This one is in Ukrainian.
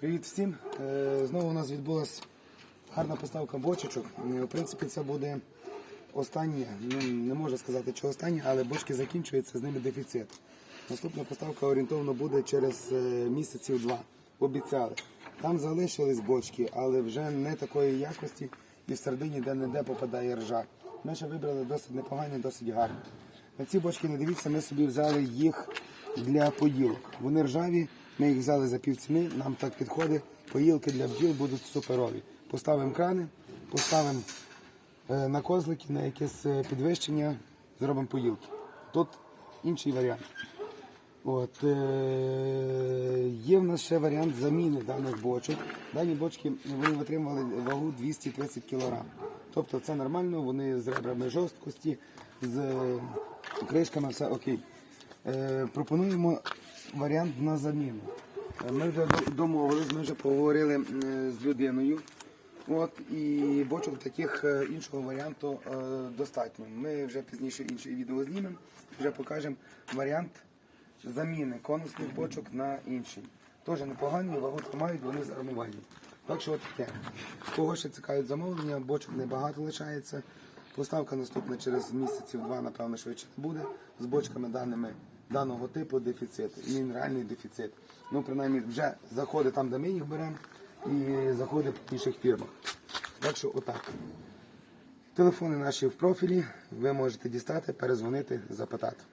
Привіт всім. Е, Знову у нас відбулася гарна поставка бочечок. Е, В принципі, це буде останнє. Ну, не можу сказати, що останнє, але бочки закінчуються, з ними дефіцит. Наступна поставка орієнтовно буде через е, місяців два. Обіцяли. Там залишились бочки, але вже не такої якості і в середині де-не-де попадає ржа. Ми ще вибрали досить непогані, досить гарні. На ці бочки не дивіться, ми собі взяли їх для поїлок. Вони ржаві, ми їх взяли за півціни, нам так підходить. Поїлки для бджіл будуть суперові. Поставимо крани, поставимо е, на козлики, на якесь е, підвищення, зробимо поїлки. Тут інший варіант. От, е, є в нас ще варіант заміни даних бочок. Дані бочки вони витримували вагу 230 кг. Тобто це нормально, вони з ребрами жорсткості, з е, кришками, все окей. Е, пропонуємо варіант на заміну. Е, Ми вже до- домовились, ми вже поговорили е, з людиною. От і бочок таких е, іншого варіанту достатньо. Ми вже пізніше інше відео знімемо, вже покажемо варіант заміни конусних бочок на інший. Теж непогані, вагу тримають, вони зармовані. Так що от таке. Кого ще цікавить замовлення, бочок небагато лишається. Поставка наступна через місяців два, напевно, швидше не буде. З бочками даними даного типу дефіцит, мінеральний дефіцит. Ну, принаймні, вже заходить там, де ми їх беремо, і заходи в інших фірмах. Так що отак. Телефони наші в профілі, ви можете дістати, перезвонити, запитати.